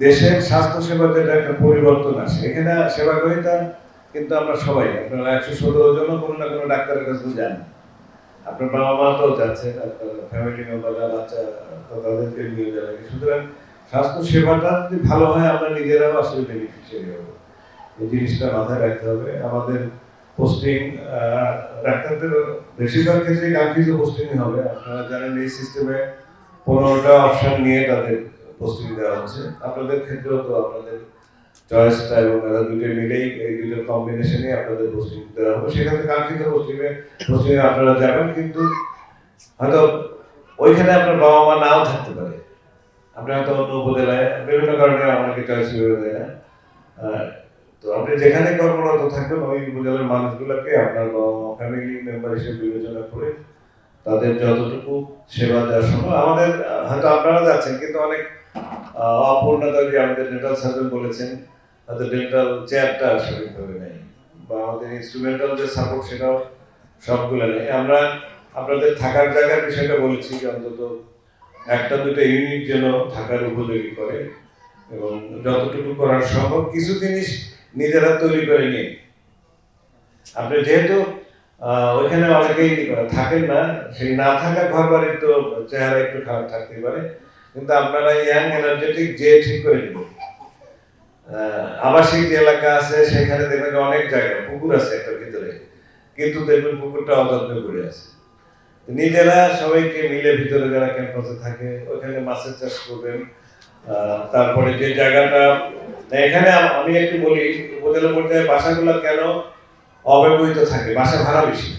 দেশের স্বাস্থ্য সেবা যেটা একটা পরিবর্তন আসে, এখানে সেবা গ্রহীতা কিন্তু আমরা সবাই, আপনারা একশো সতেরো জন কোনো না কোনো ডাক্তারের কাছে যান। আপনার বাবা মা তো যাচ্ছে ফ্যামিলি মেম্বাররা বাচ্চা তাদেরকে নিয়ে যাবে। সুতরাং স্বাস্থ্য সেবাটা যদি ভালো হয়, আমরা নিজেরাও আসলে বেনিফিশিয়ারি হব। এই জিনিসটা মাথায় রাখতে হবে। আমাদের পোস্টিং ডাক্তারদের বেশিরভাগ ক্ষেত্রে কাঙ্ক্ষিত পোস্টিং হবে। আপনারা জানেন এই সিস্টেমে পনেরোটা অপশন নিয়ে তাদের পোস্টিং দেওয়া হচ্ছে। আপনাদের ক্ষেত্রেও তো আপনাদের চয়েসটা এবং এরা দুটো মিলেই এই দুটোর কম্বিনেশনে আপনাদের পোস্টিং দেওয়া হবে। সেখানে কাঙ্ক্ষিত পোস্টিংয়ে পোস্টিংয়ে আপনারা যাবেন কিন্তু হয়তো ওইখানে আপনার বাবা মা নাও থাকতে পারে। আপনি হয়তো অন্য উপজেলায় বিভিন্ন কারণে অনেকে চয়েস করে দেয় না। তো আপনি যেখানে কর্মরত থাকবেন ওই উপজেলার মানুষগুলোকে আপনার বাবা ফ্যামিলি মেম্বার হিসেবে বিবেচনা করে তাদের যতটুকু সেবা দেওয়া সম্ভব। আমাদের, হয়তো আপনারা যাচ্ছেন, কিন্তু অনেক আহ, অপূর্ণতা যে আমাদের ডেন্টাল সার্জন বলেছেন ডেন্টাল চেয়ারটা নেই বা আমাদের ইনস্ট্রুমেন্টাল যে সাপোর্ট সেটাও সবগুলো নেই। আমরা আপনাদের থাকার জায়গার বিষয়টা বলেছি যে অন্তত একটা দুটো ইউনিট যেন থাকার উপযোগী করে এবং যতটুকু করার সম্ভব কিছু জিনিস নিজেরা তৈরি করে আপনি যেহেতু ওইখানে অনেকেই থাকেন না সেই না থাকা ঘর বাড়ির তো চেহারা একটু খারাপ থাকতে পারে। কিন্তু আপনারা ইয়াং এনার্জেটিক যে ঠিক করে আহ, আবাসিক যে এলাকা আছে সেখানে দেখবেন অনেক জায়গা পুকুর আছে একটা ভিতরে। কিন্তু দেখবেন পুকুরটা অযত্ন করে আছে। নিজেরা সবাইকে মিলে ভিতরে যারা ক্যাম্পাসে থাকে ওখানে মাছের চাষ করবেন। তারপরে যে জায়গাটা এখানে আমি একটু বলি উপজেলা পর্যায়ে বাসাগুলো কেন অব্যবহৃত থাকে? বাসা ভাড়া বেশি।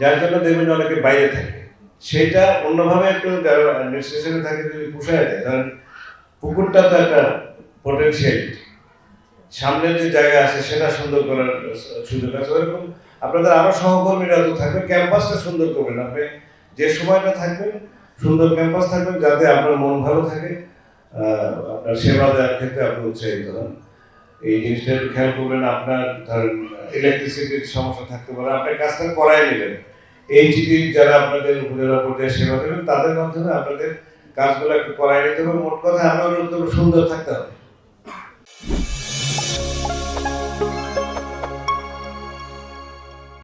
যার জন্য দেখবেন অনেকে বাইরে থাকে। সেটা অন্যভাবে একটু অ্যাডমিনিস্ট্রেশনে থাকে যদি পুষায় দেয় কারণ পুকুরটা তো একটা পোটেনশিয়ালিটি সামনের যে জায়গা আছে, সেটা সুন্দর করার সুযোগ আছে। ওরকম আপনাদের আরও সহকর্মীরা তো থাকবে ক্যাম্পাসটা সুন্দর করবেন। আপনি যে সময়টা থাকবেন, সুন্দর ক্যাম্পাস থাকবেন, যাতে আপনার মন ভালো থাকে আপনার সেবা দেওয়ার ক্ষেত্রে আপনি উৎসাহিত হন। এই জিনিসটা খেয়াল করবেন, আপনার ধরেন ইলেকট্রিসিটির সমস্যা থাকতে পারে, আপনি কাজটা করাই নেবেন। এইচডি যারা আপনাদের উপজেলা পর্যায়ে সেবা দেবেন, তাদের মাধ্যমে আপনাদের কাজগুলো একটু করাই নিতে হবে। মোট কথা, আমরা সুন্দর থাকতে হবে।